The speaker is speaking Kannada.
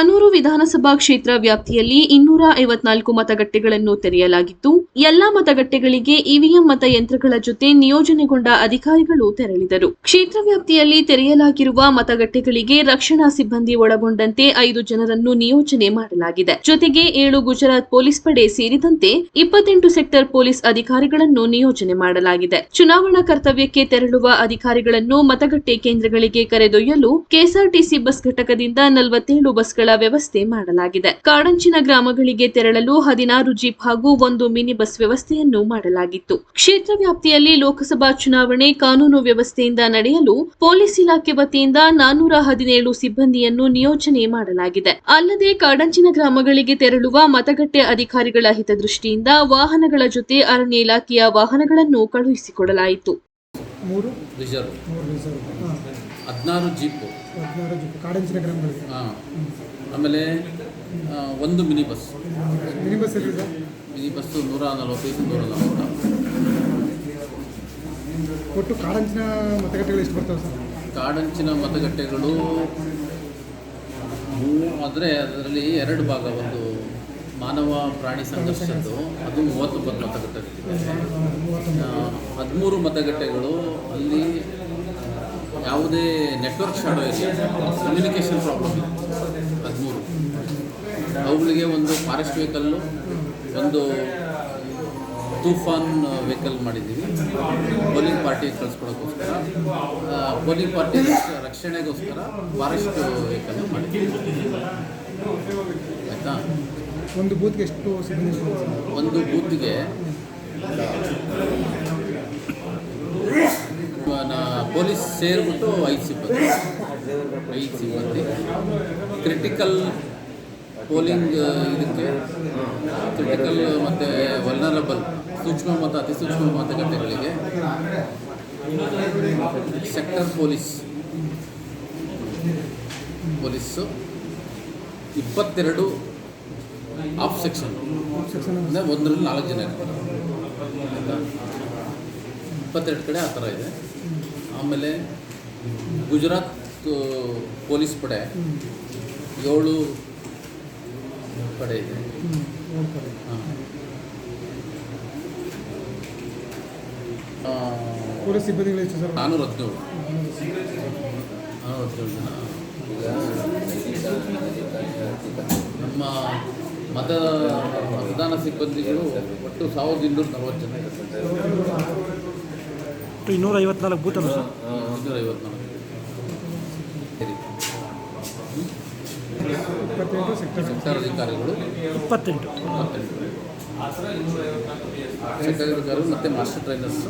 ಕಾನೂರು ವಿಧಾನಸಭಾ ಕ್ಷೇತ್ರ ವ್ಯಾಪ್ತಿಯಲ್ಲಿ ಇನ್ನೂರ ಐವತ್ನಾಲ್ಕು ಮತಗಟ್ಟೆಗಳನ್ನು ತೆರೆಯಲಾಗಿದ್ದು ಎಲ್ಲಾ ಮತಗಟ್ಟೆಗಳಿಗೆ ಇವಿಎಂ ಮತಯಂತ್ರಗಳ ಜೊತೆ ನಿಯೋಜನೆಗೊಂಡ ಅಧಿಕಾರಿಗಳು ತೆರಳಿದರು. ಕ್ಷೇತ್ರ ವ್ಯಾಪ್ತಿಯಲ್ಲಿ ತೆರೆಯಲಾಗಿರುವ ಮತಗಟ್ಟೆಗಳಿಗೆ ರಕ್ಷಣಾ ಸಿಬ್ಬಂದಿ ಒಳಗೊಂಡಂತೆ ಐದು ಜನರನ್ನು ನಿಯೋಜನೆ ಮಾಡಲಾಗಿದೆ. ಜೊತೆಗೆ ಏಳು ಗುಜರಾತ್ ಪೊಲೀಸ್ ಪಡೆ ಸೇರಿದಂತೆ ಇಪ್ಪತ್ತೆಂಟು ಸೆಕ್ಟರ್ ಪೊಲೀಸ್ ಅಧಿಕಾರಿಗಳನ್ನು ನಿಯೋಜನೆ ಮಾಡಲಾಗಿದೆ. ಚುನಾವಣಾ ಕರ್ತವ್ಯಕ್ಕೆ ತೆರಳುವ ಅಧಿಕಾರಿಗಳನ್ನು ಮತಗಟ್ಟೆ ಕೇಂದ್ರಗಳಿಗೆ ಕರೆದೊಯ್ಯಲು ಕೆಎಸ್ಆರ್ಟಿಸಿ ಬಸ್ ಘಟಕದಿಂದ ನಲವತ್ತೇಳು ಬಸ್ಗಳ ವ್ಯವಸ್ಥೆ ಮಾಡಲಾಗಿದೆ. ಕಾಡಂಚಿನ ಗ್ರಾಮಗಳಿಗೆ ತೆರಳಲು ಹದಿನಾರು ಜೀಪ್ ಹಾಗೂ ಒಂದು ಮಿನಿ ಬಸ್ ವ್ಯವಸ್ಥೆಯನ್ನು ಮಾಡಲಾಗಿತ್ತು. ಕ್ಷೇತ್ರ ವ್ಯಾಪ್ತಿಯಲ್ಲಿ ಲೋಕಸಭಾ ಚುನಾವಣೆ ಕಾನೂನು ವ್ಯವಸ್ಥೆಯಿಂದ ನಡೆಯಲು ಪೊಲೀಸ್ ಇಲಾಖೆ ವತಿಯಿಂದ ನಾನೂರ ಹದಿನೇಳು ಸಿಬ್ಬಂದಿಯನ್ನು ನಿಯೋಜನೆ ಮಾಡಲಾಗಿದೆ. ಅಲ್ಲದೆ ಕಾಡಂಚಿನ ಗ್ರಾಮಗಳಿಗೆ ತೆರಳುವ ಮತಗಟ್ಟೆ ಅಧಿಕಾರಿಗಳ ಹಿತದೃಷ್ಟಿಯಿಂದ ವಾಹನಗಳ ಜೊತೆ ಅರಣ್ಯ ಇಲಾಖೆಯ ವಾಹನಗಳನ್ನು ಕಳುಹಿಸಿಕೊಡಲಾಯಿತು. ಹದಿನಾರು ಜೀಪು. ಹದಿನಾರು ಜೀಪ್ ಕಾಡಂಚಿನ ಗ್ರಾಮಗಳಿಗೆ ಹಾಂ. ಆಮೇಲೆ ಒಂದು ಮಿನಿ ಬಸ್. ಮಿನಿ ಬಸ್ ಎಲ್ಲಿ ಸರ್ ಮಿನಿ ಬಸ್ಸು ನೂರ ನಲವತ್ತೈದು ನೂರ ನಲವತ್ತ. ಒಟ್ಟು ಕಾಡಂಚಿನ ಮತಗಟ್ಟೆಗಳು ಎಷ್ಟು ಬರ್ತವೆ ಸರ್? ಕಾಡಂಚಿನ ಮತಗಟ್ಟೆಗಳು ಮೂ ಆದರೆ ಅದರಲ್ಲಿ ಎರಡು ಭಾಗ ಒಂದು ಮಾನವ ಪ್ರಾಣಿ ಸಂಘರ್ಷದ್ದು ಅದು ಮೂವತ್ತೊಂಬತ್ತು ಮತಗಟ್ಟೆಗಳಿದೆ. ಹದಿಮೂರು ಮತಗಟ್ಟೆಗಳು ಅಲ್ಲಿ ಯಾವುದೇ ನೆಟ್ವರ್ಕ್ ಶಾಡೋ ಇದೆ ಕಮ್ಯುನಿಕೇಷನ್ ಪ್ರಾಬ್ಲಮ್ ಹದಿಮೂರು. ಅವುಗಳಿಗೆ ಒಂದು ಫಾರೆಸ್ಟ್ ವೆಹಿಕಲ್ಲು ಒಂದು ತೂಫಾನ್ ವೆಹಿಕಲ್ ಮಾಡಿದ್ದೀವಿ. ಪೋಲಿಂಗ್ ಪಾರ್ಟಿ ಕಳಿಸ್ಕೊಡೋಕ್ಕೋಸ್ಕರ ಪೋಲಿಂಗ್ ಪಾರ್ಟಿ ರಕ್ಷಣೆಗೋಸ್ಕರ ಫಾರೆಸ್ಟ್ ವೆಹಿಕಲ್ ಮಾಡಿದ್ದೀವಿ. ಆಯಿತಾ? ಒಂದು ಬೂತ್ಗೆ ಎಷ್ಟು ಒಂದು ಬೂತ್ಗೆ ಪೊಲೀಸ್ ಸೇರಿಬಿಟ್ಟು ಐದು ಸಿಬ್ಬಂದಿ. ಐದು ಸಿಬ್ಬಂದಿ. ಕ್ರಿಟಿಕಲ್ ಪೋಲಿಂಗ್ ಇದಕ್ಕೆ. ಕ್ರಿಟಿಕಲ್ ಮತ್ತು ವಲ್ನರಬಲ್ ಸೂಕ್ಷ್ಮ ಮತ್ತು ಅತಿ ಸೂಕ್ಷ್ಮ ಮತಗಟ್ಟೆಗಳಿಗೆ ಸೆಕ್ಟರ್ ಪೊಲೀಸ್ ಪೊಲೀಸು ಇಪ್ಪತ್ತೆರಡು ಆಫ್ ಸೆಕ್ಷನ್ ಅಂದರೆ ಒಂದರಲ್ಲಿ ನಾಲ್ಕು ಜನ ಇರ್ತಾರೆ. ಇಪ್ಪತ್ತೆರಡು ಕಡೆ ಆ ಥರ ಇದೆ. ಆಮೇಲೆ ಗುಜರಾತ್ ಪೊಲೀಸ್ ಪಡೆ. ಏಳು ಪಡೆ ಇದೆ. ಪೊಲೀಸ್ ಸಿಬ್ಬಂದಿಗಳು ಎಷ್ಟು ಸರ್? ನಾನ್ನೂರ ಹದಿನೇಳು. ನಾನ್ನೂರ ಹದಿನೇಳು ಜನ. ನಮ್ಮ ಮತ ಮತದಾನ ಸಿಬ್ಬಂದಿಗಳು ಒಟ್ಟು ಸಾವಿರದ ಇನ್ನೂರ ನಲವತ್ತು ಜನ ಒಟ್ಟು ಇನ್ನೂರ ಐವತ್ನಾಲ್ಕು ಬೂತ್ ಅಲ್ಲ ಸರ್. ಇನ್ನೂರ ಐವತ್ನಾಲ್ಕು ಇಪ್ಪತ್ತೆಂಟು ಸೆಕ್ಟರ್ ಸೆಕ್ಟರ್ ಅಧಿಕಾರಿಗಳು ಇಪ್ಪತ್ತೆಂಟು. ಇಪ್ಪತ್ತೆಂಟು. ಸೆಕ್ಟರ್ ಅಧಿಕಾರಿಗಳು ಮತ್ತು ಮಾಸ್ಟರ್ ಟ್ರೈನರ್ಸ್